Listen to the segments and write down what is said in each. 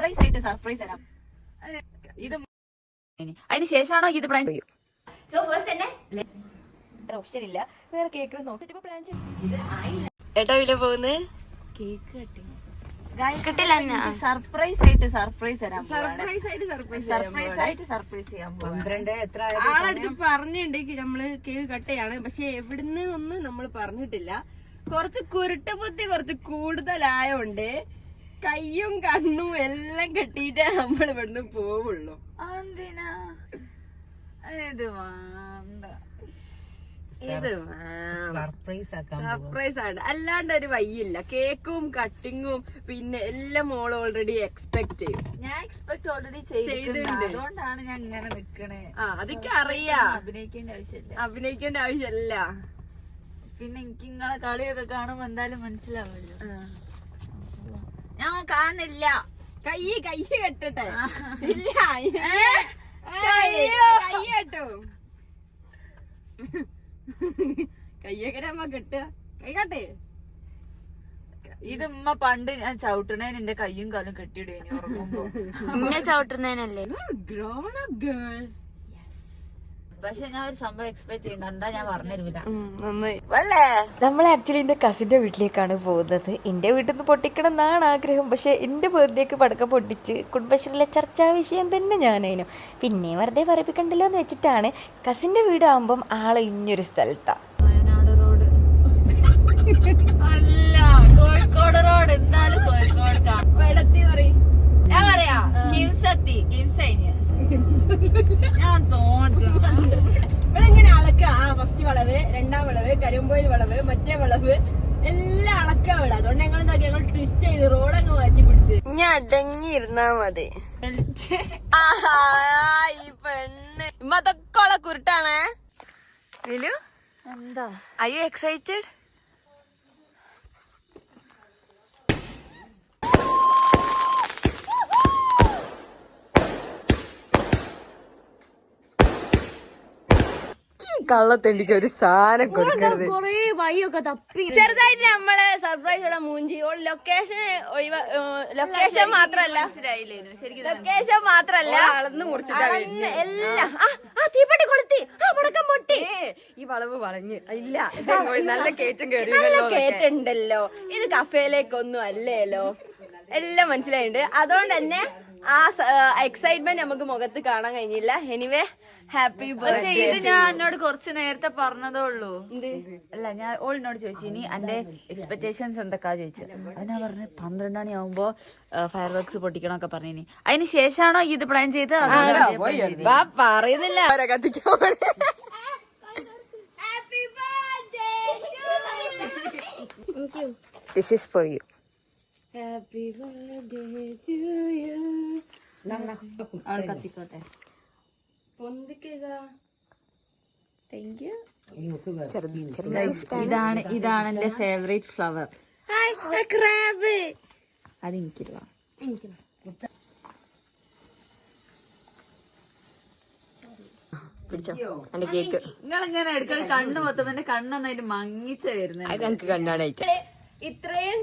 Surprise ആയിട്ട് surprise തരാം. ഇത് അതിന് ശേഷമാണോ ഇത് പ്ലാൻ ചെയ്യും? സോ ഫസ്റ്റ് തന്നെ ഓപ്ഷൻ ഇല്ല. വേറെ കേക്ക് നോക്കിട്ട് പ്ലാൻ ചെയ്യും. ഏട്ടാ വില പോകുന്നത്? കേക്ക് കട്ടിങ് കിട്ടില്ല സർപ്രൈസ് ആയിട്ട് സർപ്രൈസ് തരാം സർപ്രൈസ് ആയിട്ട് സർപ്രൈസ് സർപ്രൈസ് ആയിട്ട് സർപ്രൈസ് ചെയ്യാൻ പോവാണ്. ആളടുത്ത് പറഞ്ഞിട്ടുണ്ടെങ്കിൽ നമ്മൾ കേക്ക് കട്ടയാണ് പക്ഷെ എവിടുന്ന് ഒന്നും നമ്മൾ പറഞ്ഞിട്ടില്ല. കുറച്ച് കുരുട്ട ബുദ്ധി കുറച്ച് കൂടുതലായോണ്ട് കയ്യും കണ്ണും എല്ലാം കെട്ടിയിട്ടേ നമ്മൾ ഇവിടുന്ന് പോവുള്ളൂ. എന്തിനാ ഇത് വേണ്ട. ഇത് സർപ്രൈസ് ആണ്. അല്ലാണ്ട് ഒരു വയ്യില്ല കേക്കും കട്ടിങ്ങും പിന്നെ എല്ലാം മോൾ ഓൾറെഡി എക്സ്പെക്ട് ചെയ്യും. ഞാൻ എക്സ്പെക്ട് ഓൾറെഡി ചെയ്തിട്ടുണ്ട്. ചെയ്തിട്ടുണ്ട്. അതുകൊണ്ടാണ് ഞാൻ ഇങ്ങനെ നിക്കണേ. ആ അതൊക്കെ അറിയാം. അഭിനയിക്കേണ്ട ആവശ്യമില്ല. അഭിനയിക്കേണ്ട ആവശ്യമില്ല. പിന്നെ എനിക്ക് നിങ്ങളെ കളിയൊക്കെ കാണുമ്പോ എന്തായാലും മനസ്സിലാവില്ല ഞാൻ കാണില്ല കൈ കൈ കെട്ടട്ടെ. ഇല്ല. കൈ കെട്ടോ. കയ്യൊക്കെ നമ്മ കെട്ടുക കൈ കാട്ടെ. ഇത് ഉമ്മ പണ്ട് ഞാൻ ചവിട്ടണേന് എന്റെ കയ്യും കാലും കെട്ടിയിടുക ചവിട്ടുന്നതിനല്ലേ ഗ്രോൺ അപ്പ് ഗേൾ പക്ഷെ ഞാൻ ഒരു സംഭവം എക്സ്പെക്ട് ചെയ്യണ്ട എന്താ ഞാൻ പറഞ്ഞിരുന്നില്ല നന്നായി. നമ്മൾ ആക്ച്വലി എന്റെ കസിന്റെ വീട്ടിലേക്കാണ് പോകുന്നത്. എന്റെ വീട്ടിൽ നിന്ന് പൊട്ടിക്കണം എന്നാണ് ആഗ്രഹം. പക്ഷെ എന്റെ ബർത്ത്ഡേക്ക് പടക്കം പൊട്ടിച്ച് കുടുംബശ്രീയിലെ ചർച്ചാ വിഷയം തന്നെ ഞാനതിനും പിന്നെ വെറുതെ പറയിപ്പിക്കണ്ടല്ലോ എന്ന് വെച്ചിട്ടാണ് കസിന്റെ വീടാകുമ്പം ആൾ ഇഞ്ഞൊരു സ്ഥലത്താണ് റോഡ്. അല്ല കോഴിക്കോട് റോഡ്. എന്തായാലും കോഴിക്കോട് കാണും പെടത്തി പറയും ഞാൻ പറയാ കിംസ് എത്തി കിംസ് കഴിഞ്ഞ് ഞാൻ തോറ്റു ഇവിടെ ഇങ്ങനെ അളക്ക ആ ഫസ്റ്റ് വളവ് രണ്ടാം വളവ് കരിമ്പോയിൽ വളവ് മറ്റേ വളവ് എല്ലാം അളക്കാ ഇവിടെ അതുകൊണ്ട് ഞങ്ങൾ എന്താക്കി? ഞങ്ങൾ ട്വിസ്റ്റ് ചെയ്ത് റോഡ് അങ്ങ് മാറ്റി പിടിച്ച്. ഞാൻ അടങ്ങിയിരുന്നാ മതി. ഈ പെണ്ണ്. ഇമ്മ അതൊക്കെ ഉള്ള കുരുട്ടാണേ. എന്താ? ഐ യു എക്സൈറ്റഡ് കള്ളത്തെണ്ടിക്ക് ഒരു സാധനം കൊടുക്കരുത്. കൊറേ വഴിയൊക്കെ തപ്പി. ചെറുതായിട്ട് നമ്മൾ സർപ്രൈസ് ഇവിടെ മൂഞ്ചി. ലൊക്കേഷൻ ലൊക്കേഷൻ മാത്രല്ല ലൊക്കേഷൻ മാത്രല്ല അളന്ന് മുറിച്ചിട്ടാ എല്ലാം. ആ, ആ തീപ്പെട്ടി കൊളുത്തി. ആ പടക്കം പൊട്ടി. ഈ വളവ് വളഞ്ഞ്. ഇല്ല. നല്ല കേറ്റം കയറി നല്ല കേറ്റുണ്ടല്ലോ. ഇത് കഫേലേക്കൊന്നും അല്ലേലോ. എല്ലാം മനസ്സിലായിട്ടുണ്ട്. അതുകൊണ്ട് തന്നെ ആ എക്സൈറ്റ്മെന്റ് നമുക്ക് മുഖത്ത് കാണാൻ കഴിഞ്ഞില്ല. എനിവേ ഹാപ്പി പക്ഷേ ഇത് ഞാൻ എന്നോട് കുറച്ച് നേരത്തെ പറഞ്ഞതേ ഉള്ളൂ. അല്ല ഞാൻ ഓളിനോട് ചോദിച്ചു ഇനി എന്റെ എക്സ്പെക്ടേഷൻസ് എന്തൊക്കെയാ ചോദിച്ചു അതിനാ ഞാൻ പറഞ്ഞു പന്ത്രണ്ട് മണി ആവുമ്പോ ഫയർ വർക്ക്സ് പൊട്ടിക്കണൊക്കെ പറഞ്ഞു ഇനി അതിന് ശേഷമാണോ ഇത് പ്ലാൻ ചെയ്ത്? വാ പറയുന്നില്ല. This is for you Happy birthday to you. അവൾ കത്തിക്കോട്ടെ. പൊന്തിക്കതാ താങ്ക് യു ഇതാണ് ഇതാണ് എന്റെ ഫേവറേറ്റ് ഫ്ലവർ ക്രാബ് അത് എനിക്കില്ല പിടിച്ചോ? എന്റെ കേക്ക് നിങ്ങളിങ്ങനെ എടുക്കൽ കണ്ണ് മൊത്തം എന്റെ കണ്ണൊന്നായിട്ട് മങ്ങിച്ച വരുന്നത് കണ്ടാനായിട്ട് ഇത്രയും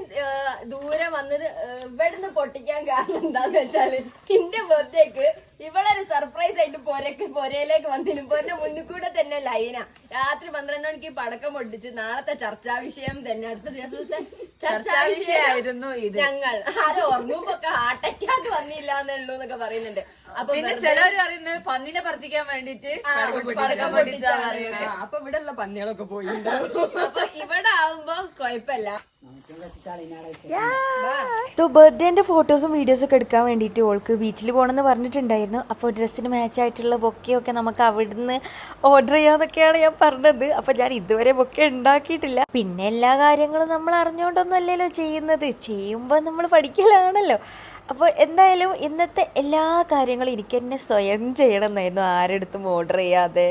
ദൂരെ വന്നത് ഇവിടുന്ന് പൊട്ടിക്കാൻ കാരണം എന്താന്ന് വെച്ചാൽ എന്റെ ബർത്ത്ഡേക്ക് ഇവളൊരു സർപ്രൈസ് ആയിട്ട് പൊരക്ക് പൊരയിലേക്ക് വന്നിരുന്നു. പൊരന്റെ മുന്നിൽ കൂടെ തന്നെ ലൈന. രാത്രി പന്ത്രണ്ട് മണിക്ക് പടക്കം പൊട്ടിച്ച് നാളത്തെ ചർച്ചാ വിഷയം തന്നെ. അടുത്ത ദിവസത്തെ ചർച്ചാ വിഷയമായിരുന്നു ഇത്. ഞങ്ങൾ. അത് ഓർമ്മമ്പോ ഹാർട്ട് അറ്റാക്ക് വന്നില്ല എന്നുള്ളൂ എന്നൊക്കെ പറയുന്നുണ്ട്. അപ്പൊ പിന്നെ ചിലവര് പറയുന്നത് പന്നിനെ പറത്തിക്കാൻ വേണ്ടിട്ട് പടക്കം അപ്പൊ ഇവിടെ ഉള്ള പന്നികളൊക്കെ പോയി. അപ്പൊ ഇവിടെ ആവുമ്പോ കുഴപ്പമില്ല. തോ ബർത്ത്ഡേന്റെ ഫോട്ടോസും വീഡിയോസും ഒക്കെ എടുക്കാൻ വേണ്ടിയിട്ട് ഓൾക്ക് ബീച്ചിൽ പോകണമെന്ന് പറഞ്ഞിട്ടുണ്ടായിരുന്നു. അപ്പോൾ ഡ്രസ്സിന് മാച്ച് ആയിട്ടുള്ള ബൊക്കെയൊക്കെ നമുക്ക് അവിടുന്ന് ഓർഡർ ചെയ്യാന്നൊക്കെയാണ് ഞാൻ പറഞ്ഞത്. അപ്പോൾ ഞാൻ ഇതുവരെ ബൊക്കെ ഉണ്ടാക്കിയിട്ടില്ല. പിന്നെ എല്ലാ കാര്യങ്ങളും നമ്മൾ അറിഞ്ഞുകൊണ്ടൊന്നും അല്ലല്ലോ ചെയ്യുന്നത്. ചെയ്യുമ്പോൾ നമ്മൾ പഠിക്കലാണല്ലോ. അപ്പോൾ എന്തായാലും ഇന്നത്തെ എല്ലാ കാര്യങ്ങളും എനിക്ക് തന്നെ സ്വയം ചെയ്യണം എന്നായിരുന്നു ആരെടുത്തും ഓർഡർ ചെയ്യാതെ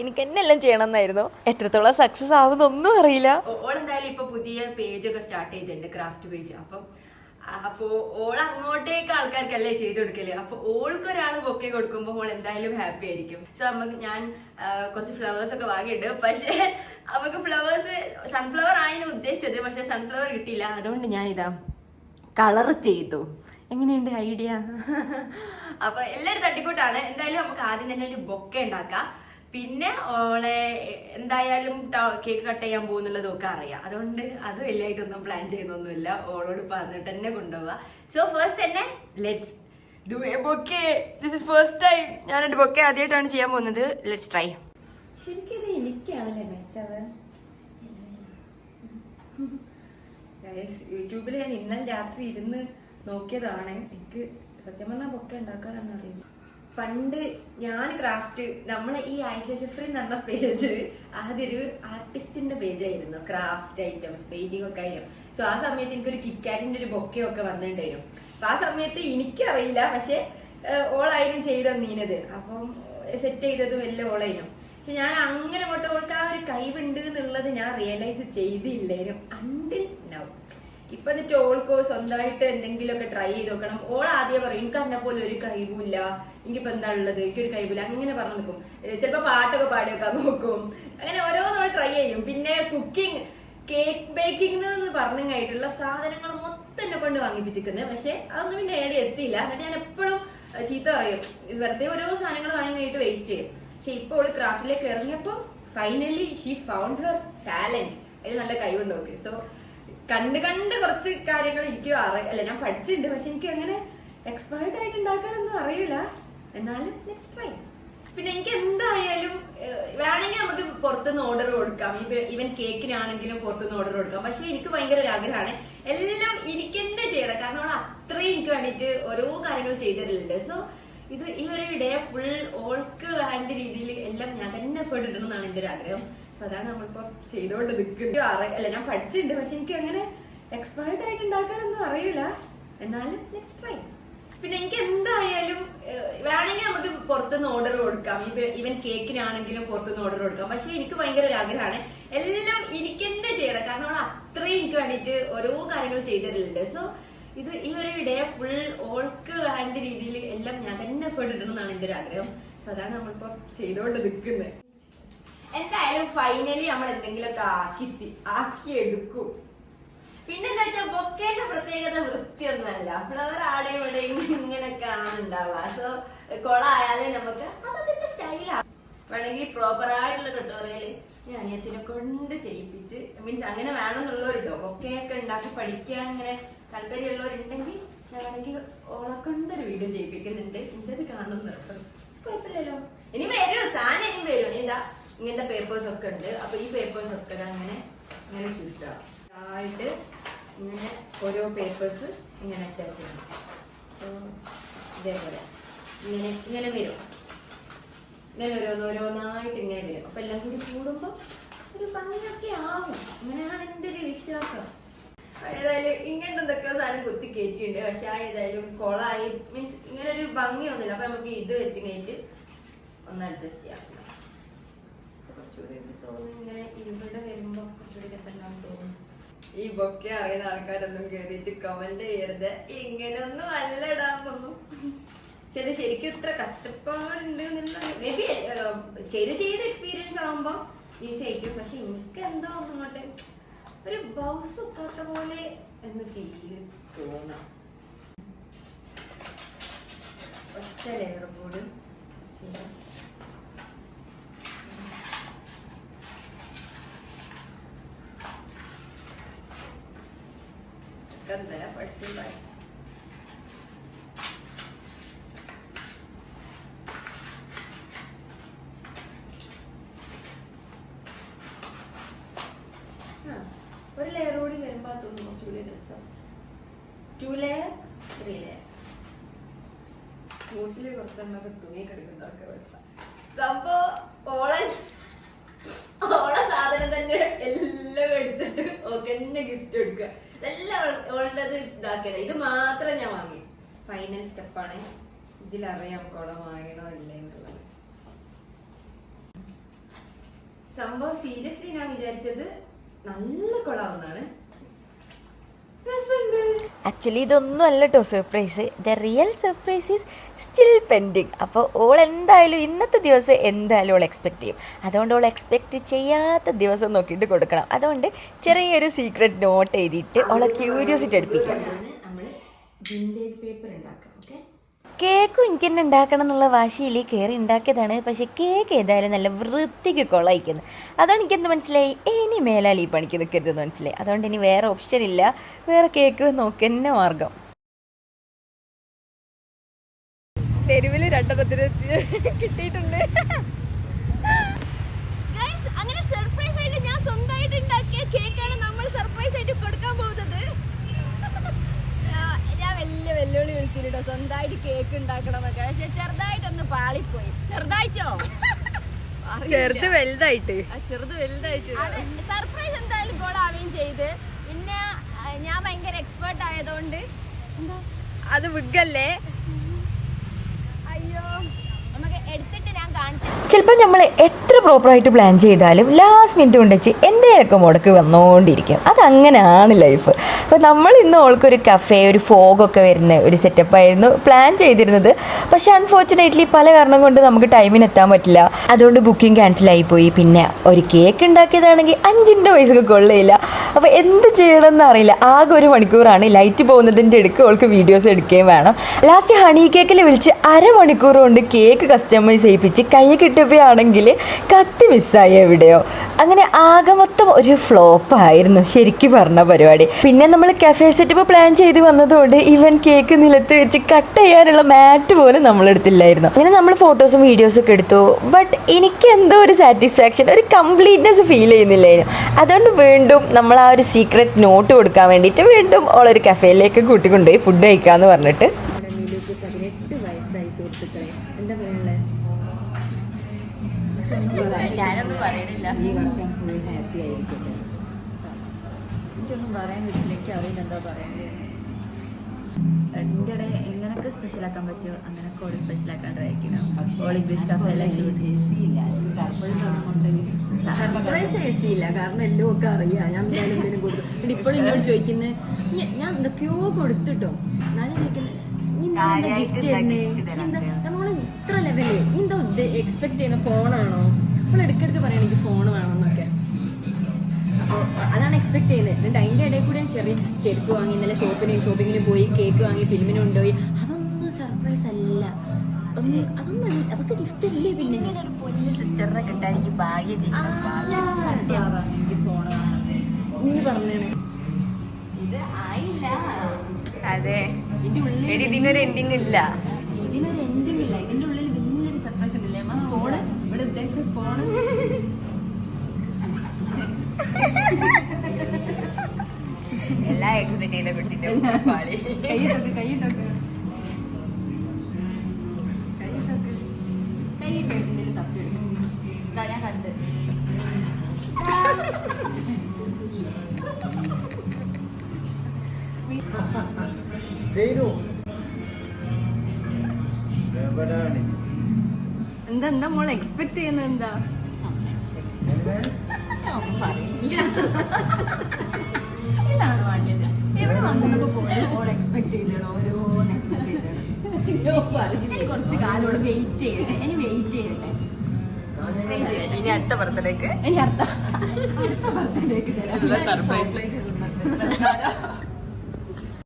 എനിക്ക് തന്നെ എല്ലാം ചെയ്യണം എന്നായിരുന്നു എത്രത്തോളം സക്സസ് ആവുന്നൊന്നും അറിയില്ല. ഓളെന്തായാലും ഇപ്പൊ പുതിയ പേജ് ഒക്കെ സ്റ്റാർട്ട് ചെയ്തിട്ടുണ്ട് ക്രാഫ്റ്റ് പേജ് അപ്പം അപ്പോ ഓൾ അങ്ങോട്ടേക്ക് ആൾക്കാർക്കല്ലേ ചെയ്ത് കൊടുക്കൽ? അപ്പൊ ഓൾക്ക് ഒരാൾ ബൊക്കെ കൊടുക്കുമ്പോൾ ഓൾ എന്തായാലും ഹാപ്പി ആയിരിക്കും. സോ നമുക്ക് ഞാൻ കുറച്ച് ഫ്ലവേഴ്സ് ഒക്കെ വാങ്ങിയിട്ട് പക്ഷേ നമുക്ക് ഫ്ലവേഴ്സ് സൺഫ്ലവർ ആയിരുന്നു ഉദ്ദേശിച്ചത് പക്ഷെ സൺഫ്ലവർ കിട്ടിയില്ല. അതുകൊണ്ട് ഞാൻ ഇതാ കളർ ചെയ്തു. എങ്ങനെയുണ്ട് ഐഡിയ? അപ്പൊ എല്ലാരും തട്ടിക്കൂട്ടാണ്. എന്തായാലും നമുക്ക് ആദ്യം തന്നെ ഒരു ബൊക്കെ ഉണ്ടാക്കാം. പിന്നെ ഓളെ എന്തായാലും കേക്ക് കട്ട് ചെയ്യാൻ പോകുന്നുള്ളത് ഒക്കെ അറിയാം. അതുകൊണ്ട് അത് വലിയതായിട്ടൊന്നും പ്ലാൻ ചെയ്യുന്നൊന്നുമില്ല. ഓളോട് പറഞ്ഞിട്ട് തന്നെ കൊണ്ടുപോവാ. സോ ഫസ്റ്റ് തന്നെ let's do a bouquet. This is first time ഞാൻ എന്റെ ബൊക്കെ ആദ്യമായിട്ടാണ് ചെയ്യാൻ പോകുന്നത്. ലെറ്റ്സ് ട്രൈ ശരിക്കും ഇത് എനിക്കാണല്ലേ മെച്ചത് യൂട്യൂബിൽ ഞാൻ ഇന്നലെ രാത്രി ഇരുന്ന് നോക്കിയതാണ്. എനിക്ക് സത്യം പറഞ്ഞാൽ ബൊക്കെ ഉണ്ടാക്കാനാണെന്ന് അറിയുന്നത്. പണ്ട് ഞാൻ ക്രാഫ്റ്റ് നമ്മളെ ഈ ആയിഷ ഷെഫ്രി എന്ന് പറഞ്ഞ പേജ് അതൊരു ആർട്ടിസ്റ്റിന്റെ പേജായിരുന്നു. ക്രാഫ്റ്റ് ഐറ്റംസ് പെയിന്റിംഗ് ഒക്കെ ആയിരുന്നു സോ ആ സമയത്ത് എനിക്കൊരു കിറ്റ്കാറ്റിന്റെ ഒരു ബൊക്കെ ഒക്കെ വന്നിട്ടുണ്ടായിരുന്നു. അപ്പൊ ആ സമയത്ത് എനിക്കറിയില്ല. പക്ഷെ ഓളായിരുന്നു ചെയ്ത നീനത് അപ്പം സെറ്റ് ചെയ്തതും എല്ലാം ഓളായിരുന്നു. പക്ഷെ ഞാൻ അങ്ങനെ അങ്ങോട്ട് ആ ഒരു കഴിവുണ്ട് എന്നുള്ളത് ഞാൻ റിയലൈസ് ചെയ്തില്ലായിരുന്നു. അണ്ടിൽ നൗ ഇപ്പൊ എന്നിട്ട് ഓൾക്കോ സ്വന്തമായിട്ട് എന്തെങ്കിലുമൊക്കെ ട്രൈ ചെയ്ത് നോക്കണം. ഓൾ ആദ്യം പറയും എനിക്ക് എന്നെ പോലെ ഒരു കഴിവില്ല എനിക്കിപ്പോ എന്താ ഉള്ളത്? എനിക്കൊരു കഴിവില്ല. അങ്ങനെ പറഞ്ഞു നിൽക്കും ചിലപ്പോ പാട്ടൊക്കെ പാടി വെക്കാൻ നോക്കും. അങ്ങനെ ഓരോന്നോൾ ട്രൈ ചെയ്യും. പിന്നെ കുക്കിംഗ് കേക്ക് ബേക്കിംഗ് എന്ന് പറഞ്ഞായിട്ടുള്ള സാധനങ്ങൾ മൊത്തം എന്നെ കൊണ്ട് വാങ്ങിപ്പിച്ചിരിക്കുന്നത് പക്ഷെ അതൊന്നും പിന്നെ ഏടെ എത്തിയില്ല. എന്നിട്ട് ഞാൻ എപ്പോഴും ചീത്ത പറയും. വെറുതെ ഓരോ സാധനങ്ങൾ വാങ്ങി കഴിഞ്ഞിട്ട് വേസ്റ്റ് ചെയ്യും. പക്ഷെ ഇപ്പൊ ഓൾ ക്രാഫ്റ്റിലേക്ക് ഇറങ്ങിയപ്പോ finally she found her talent അതിൽ നല്ല കഴിവുണ്ടോക്കെ സോ കണ്ട് കണ്ട് കുറച്ച് കാര്യങ്ങൾ എനിക്ക് അറി- അല്ല ഞാൻ പഠിച്ചിട്ടുണ്ട് പക്ഷെ എനിക്ക് അങ്ങനെ എക്സ്പേർട്ട് ആയിട്ട് ഉണ്ടാക്കാനൊന്നും അറിയില്ല. എന്നാലും ട്രൈ പിന്നെ എനിക്ക് എന്തായാലും വേണമെങ്കിൽ നമുക്ക് പുറത്തുനിന്ന് ഓർഡർ കൊടുക്കാം. ഈവൻ കേക്കിനാണെങ്കിലും പുറത്തുനിന്ന് ഓർഡർ കൊടുക്കാം. പക്ഷെ എനിക്ക് ഭയങ്കര ഒരു ആഗ്രഹമാണ്. എല്ലാം എനിക്ക് തന്നെ ചെയ്യണം. കാരണം അവൾ അത്രയും എനിക്ക് വേണ്ടിയിട്ട് ഓരോ കാര്യങ്ങൾ ചെയ്തിട്ടുണ്ട്. സോ ഇത് ഈ ഒരു ഡേ ഫുൾ ഓൾക്ക് വേണ്ട രീതിയിൽ എല്ലാം ഞാൻ തന്നെ എഫേർട്ട് ഇടണം എന്നാണ് എന്റെ ഒരു ആഗ്രഹം. അതാണ് നമ്മളിപ്പോ ചെയ്തോണ്ട് നിൽക്കുന്നത് അല്ല ഞാൻ പഠിച്ചിട്ടുണ്ട് പക്ഷെ എനിക്ക് അങ്ങനെ എക്സ്പേർട്ട് ആയിട്ട് ഉണ്ടാക്കാനൊന്നും അറിയില്ല. എന്നാലും ട്രൈ പിന്നെ എനിക്ക് എന്തായാലും വേണമെങ്കിൽ നമുക്ക് പുറത്തുനിന്ന് ഓർഡർ കൊടുക്കാം. ഈവൻ കേക്കിനാണെങ്കിലും പുറത്തുനിന്ന് ഓർഡർ കൊടുക്കാം. പക്ഷെ എനിക്ക് ഭയങ്കര ഒരു ആഗ്രഹമാണ്. എല്ലാം എനിക്ക് തന്നെ ചെയ്യണം. കാരണം അവൾ അത്രയും എനിക്ക് വേണ്ടിയിട്ട് ഓരോ കാര്യങ്ങൾ ചെയ്തിട്ടുണ്ട്. സോ ഇത് ഈ ഒരു ഡേ ഫുൾ ഓൾക്ക് വേണ്ട രീതിയിൽ എല്ലാം ഞാൻ തന്നെ എഫേർട്ട് ഇടണം എന്നാണ് എന്റെ ഒരു ആഗ്രഹം. സോ അതാണ് നമ്മളിപ്പോ ചെയ്തുകൊണ്ട് നിൽക്കുന്നത് എന്തായാലും ഫൈനലി നമ്മൾ എന്തെങ്കിലുമൊക്കെ ആക്കി ആക്കിയെടുക്കും. പിന്നെന്താ വെച്ചാൽ ബൊക്കേന്റെ പ്രത്യേകത വൃത്തിയൊന്നുമല്ല. ഫ്ലവർ ആടെ ഇവിടെ ഇങ്ങനെയൊക്കെ ആണ് ഉണ്ടാവുക സോ കൊളായാലും നമുക്ക് അതതിന്റെ സ്റ്റൈലാണ് വേണമെങ്കിൽ പ്രോപ്പർ ആയിട്ടുള്ള ട്യൂട്ടോറിയൽ ഞാൻ അനിയത്തിനെ കൊണ്ട് ചെയ്യിപ്പിച്ച് മീൻസ് അങ്ങനെ വേണമെന്നുള്ളവരുണ്ടോ? ബൊക്കെയൊക്കെ ഉണ്ടാക്കി പഠിക്കാൻ ഇങ്ങനെ താല്പര്യമുള്ളവരുണ്ടെങ്കിൽ ഞാൻ വേണമെങ്കിൽ ഓളെ കൊണ്ടൊരു വീഡിയോ ചെയ്യിപ്പിക്കുന്നുണ്ട്. ഇന്റത് കാണുന്നുണ്ട് കുഴപ്പമില്ലല്ലോ. ഇനി വരും സാധനം ഇനി വരും. എന്താ ഇങ്ങനത്തെ പേപ്പേഴ്സ് ഒക്കെ ഉണ്ട്. അപ്പൊ ഈ പേപ്പേഴ്സ് ഒക്കെ അങ്ങനെ ഇങ്ങനെ ചുറ്റാം ആയിട്ട് ഇങ്ങനെ ഓരോ പേപ്പേഴ്സ് ഇങ്ങനെ അറ്റാച്ച് ചെയ്യണം. ഇതേപോലെ. ഇങ്ങനെ ഇങ്ങനെ വരും. ഇങ്ങനെ ഓരോന്നോരോന്നായിട്ട് ഇങ്ങനെ വരും. അപ്പൊ എല്ലാം കൂടി കൂടുമ്പോ ഒരു ഭംഗിയൊക്കെ ആവും. അങ്ങനെയാണ് എന്റെ ഒരു വിശ്വാസം. ഏതായാലും ഇങ്ങനത്തെ എന്തൊക്കെയോ സാധനം കുത്തി കയറ്റിണ്ട് പക്ഷെ ആ ഏതായാലും കൊളായി. മീൻസ് ഇങ്ങനെ ഒരു ഭംഗിയൊന്നുമില്ല അപ്പൊ നമുക്ക് ഇത് വെച്ച് കയറ്റി ഒന്ന് അഡ്ജസ്റ്റ് ചെയ്യാം. കുറച്ചുകൂടി എനിക്ക് തോന്നുന്നു ഇങ്ങനെ ഇവിടെ വരുമ്പോൾ കുറച്ചുകൂടി തോന്നുന്നു. ഈ ബൊക്കെ അറിയുന്ന ആൾക്കാരൊന്നും കേറിയിട്ട് കമന്റ് ചെയ്യരുത്. ഇങ്ങനൊന്നും അല്ലടാന്നൊന്നും പക്ഷെ ശരി ശരിക്കും ഇത്ര കഷ്ടപ്പാടുണ്ട് മേ ബി ചെയ്ത് ചെയ്ത് എക്സ്പീരിയൻസ് ആവുമ്പോ ഈ ആയിരിക്കും. പക്ഷെ എനിക്ക് എന്തോ അങ്ങോട്ട് ഒരു ബൗസ് ഒക്കെ പോലെ എന്ന് ഫീൽ തോന്നാം. ഒറ്റ ലെയർ കൂടി ചെയ്യാം ഇന്നലെ പഠിച്ചിട്ടുണ്ടായി ഒരു ലെയർ കൂടി വരുമ്പോ അത് തോന്നുന്നു കുറച്ചുകൂടി രസം. ടു ലെയർ ത്രീ ലെയർ വീട്ടിൽ കുറച്ചെണ്ണൊക്കെ തുണി കിടക്കുന്നുണ്ടാക്കുക സംഭവം. കൊടുക്കുക. ഇതെല്ലാം ഉള്ളത് ഇതാക്കിയത് ഇത് മാത്രം ഞാൻ വാങ്ങി. ഫൈനൽ സ്റ്റെപ്പാണ് ഇതിലറിയാം കുളം വാങ്ങണോ ഇല്ല സംഭവം സീരിയസ്ലി ഞാൻ വിചാരിച്ചത് നല്ല കുളമാവുന്നാണ് രസമുണ്ട് ആക്ച്വലി ഇതൊന്നും അല്ല കേട്ടോ surprise the real surprise is still pending അപ്പോൾ ഓൾ എന്തായാലും ഇന്നത്തെ ദിവസം എന്തായാലും ഓൾ എക്സ്പെക്റ്റ് ചെയ്യും. അതുകൊണ്ട് ഓൾ എക്സ്പെക്റ്റ് ചെയ്യാത്ത ദിവസം നോക്കിയിട്ട് കൊടുക്കണം. അതുകൊണ്ട് ചെറിയൊരു സീക്രട്ട് നോട്ട് എഴുതിയിട്ട് ഓളെ ക്യൂരിയോസിറ്റി അടുപ്പിക്കാം. പേപ്പർ ഉണ്ടാക്കാം ഓക്കെ കേക്കും എനിക്ക് തന്നെ ഉണ്ടാക്കണം എന്നുള്ള വാശിയിൽ കയറി ഉണ്ടാക്കിയതാണ്. പക്ഷേ കേക്ക് ഏതായാലും നല്ല വൃത്തിക്ക് കൊളയിക്കുന്നു. അതുകൊണ്ട് എനിക്കെന്ത് മനസ്സിലായി? ഇനി മേലാൽ ഈ പണിക്ക് നിൽക്കരുതെന്ന് മനസ്സിലായി. അതുകൊണ്ട് ഇനി വേറെ ഓപ്ഷൻ ഇല്ല. വേറെ കേക്ക് നോക്കി തന്നെ മാർഗം. തെരുവിൽ രണ്ടെണ്ണത്തിന് കിട്ടിയിട്ടുണ്ട്. അങ്ങനെ സർപ്രൈസ് ആയിട്ട് ഞാൻ സ്വന്തമായിട്ട് ഉണ്ടാക്കിയ കേക്കാണ് നമ്മൾ സർപ്രൈസ് ആയിട്ട് കൊടുക്കാൻ പോകുന്നത്. വലിയ വെല്ലുവിളി വിളിച്ചിട്ടോ സ്വന്തമായിട്ട് കേക്ക് ഉണ്ടാക്കണമൊക്കെ പക്ഷെ ചെറുതായിട്ടൊന്ന് പാളിപ്പോയി. ചെറുതായിട്ടോ? ചെറുത് വലുതായിട്ട്. ആ ചെറുത് വലുതായിട്ട്. സർപ്രൈസ് എന്തായാലും ഗോൾ ആവുകയും ചെയ്ത്. പിന്നെ ഞാൻ ഭയങ്കര എക്സ്പേർട്ട് ആയതുകൊണ്ട് എന്താ? അത് വിഗല്ലേ? അയ്യോ നമുക്ക് എടുത്തിട്ട് ചിലപ്പോൾ നമ്മൾ എത്ര പ്രോപ്പറായിട്ട് പ്ലാൻ ചെയ്താലും ലാസ്റ്റ് മിനിറ്റ് കൊണ്ട് വെച്ച് എന്തെങ്കിലുമൊക്കെ മുടക്ക് വന്നുകൊണ്ടിരിക്കും അതങ്ങനെയാണ് ലൈഫ് അപ്പോൾ നമ്മൾ ഇന്ന് ഓൾക്കൊരു കഫേ ഒരു ഫോഗൊക്കെ വരുന്ന ഒരു സെറ്റപ്പായിരുന്നു പ്ലാൻ ചെയ്തിരുന്നത്. പക്ഷെ അൺഫോർച്ചുനേറ്റ്ലി പല കാരണം കൊണ്ട് നമുക്ക് ടൈമിന് എത്താൻ പറ്റില്ല. അതുകൊണ്ട് ബുക്കിംഗ് ക്യാൻസൽ ആയിപ്പോയി പിന്നെ ഒരു കേക്ക് ഉണ്ടാക്കിയതാണെങ്കിൽ അഞ്ചിന്റെ പൈസക്ക് കൊള്ളയില്ല. അപ്പോൾ എന്ത് ചെയ്യണമെന്ന് അറിയില്ല. ആകെ ഒരു മണിക്കൂറാണ്. ലൈറ്റ് പോകുന്നതിന്റെ ഇടയ്ക്ക് ഓൾക്ക് വീഡിയോസ് എടുക്കുകയും വേണം. ലാസ്റ്റ് ഹണി കേക്കിൽ വിളിച്ച് അരമണിക്കൂർ കൊണ്ട് കേക്ക് കസ്റ്റമൈസ് ചെയ്യിപ്പിച്ച് കൈ കിട്ടിയപ്പോഴാണെങ്കിൽ കത്തി മിസ്സായി എവിടെയോ. അങ്ങനെ ആകെ മൊത്തം ഒരു ഫ്ലോപ്പ് ആയിരുന്നു ശരിക്കും പറഞ്ഞ പരിപാടി. പിന്നെ നമ്മൾ കഫേ സെറ്റപ്പ് പ്ലാൻ ചെയ്ത് വന്നതുകൊണ്ട് ഇവൻ കേക്ക് നിലത്ത് വെച്ച് കട്ട് ചെയ്യാനുള്ള മാറ്റ് പോലും നമ്മൾ എടുത്തില്ലായിരുന്നു അങ്ങനെ നമ്മൾ ഫോട്ടോസും വീഡിയോസും ഒക്കെ എടുത്തു. ബട്ട് എനിക്ക് എന്തോ ഒരു സാറ്റിസ്ഫാക്ഷൻ ഒരു കംപ്ലീറ്റ്നെസ് ഫീൽ ചെയ്യുന്നില്ലായിരുന്നു. അതുകൊണ്ട് വീണ്ടും നമ്മൾ ആ ഒരു സീക്രട്ട് നോട്ട് കൊടുക്കാൻ വേണ്ടിയിട്ട് വീണ്ടും ഓളൊരു കഫേയിലേക്ക് കൂട്ടിക്കൊണ്ടുപോയി ഫുഡ് കഴിക്കാമെന്ന് പറഞ്ഞിട്ട് ആക്കാൻ പറ്റുമോ? അങ്ങനെ കോഴി സ്പെഷ്യലാക്കാൻ ട്രൈ ചെയ്യണം. ഓൾ ഇംഗ്ലീഷ് കഫെല്ലാം ഷൂട്ട് സർപ്രൈസ് ഇല്ല. കാരണം എല്ലാം ഒക്കെ അറിയാം. ഞാൻ എന്തായാലും എന്തെങ്കിലും കൊടുക്കും. എന്നിട്ട് ഇപ്പോഴും എന്നോട് ചോദിക്കുന്നത് ഞാൻ എന്തൊക്കെയോ കൊടുത്തിട്ടോ? എന്നാലും ചോദിക്കുന്നത് നമ്മൾ ഇത്ര ലെവലിൽ നീ എന്താ എക്സ്പെക്ട് ചെയ്യുന്ന? ഫോണാണോ നമ്മൾ ഇടയ്ക്കിടയ്ക്ക് പറയണം എനിക്ക് ഫോൺ വേണമെന്നൊക്കെ. അപ്പോൾ അതാണ് എക്സ്പെക്ട് ചെയ്യുന്നത് എന്നിട്ട് അതിന്റെ ഇടയിൽ കൂടി ഞാൻ ചെറിയ ചെരുപ്പ് വാങ്ങി ഇന്നലെ ഷോപ്പിന് ഷോപ്പിങ്ങിന് പോയി കേക്ക് വാങ്ങി ഫിലിമിന് കൊണ്ടുപോയി. അല്ല അതൊന്നും അതൊക്കെ ഗിഫ്റ്റ് അല്ലേ പിന്നെ? ഒരു പൊന്നു സിസ്റ്ററിനെ കിട്ടാൻ ഈ ഭാഗ്യം ഇനി പറഞ്ഞാണ്. ഇത് ആയില്ല. അതെ. ഇതിന്റെ ഉള്ളിൽ ഇതിനൊരു എൻഡിങ് ഇല്ല. ഇതിനൊരു എൻഡിങ് ഇല്ല. ഇതിന്റെ ഉള്ളിൽ വലിയൊരു സർപ്രൈസ് ഉണ്ടല്ലേ? അമ്മ ഫോണ് ഇവിടെ ഉദ്ദേശിച്ച ഫോണ് എല്ലാ എക്സ്പെക്ട് ചെയ്ത കുട്ടിന്റെ പാളി കൈയിട്ടൊക്കെ കൈയിട്ടൊക്കെ എന്താ എന്താ മോൾ എക്സ്പെക്ട് ചെയ്യുന്നത് എന്താ? ഇതാണ് വേണ്ടത് എവിടെ വന്നപ്പോ പോലും മോൾ എക്സ്പെക്ട് ചെയ്തോ ഓരോന്ന് എക്സ്പെക്ട് ചെയ്തോ കുറച്ച് കാലം ഇവിടെ വെയിറ്റ് ചെയ്യട്ടെ. ഇനി വെയിറ്റ് ചെയ്യട്ടെ. ഇനി അടുത്ത ബർത്ത്ഡേക്ക് ഇനി അടുത്ത അടുത്ത ബർത്ത്ഡേക്ക് തരാം. സർപ്രൈസ്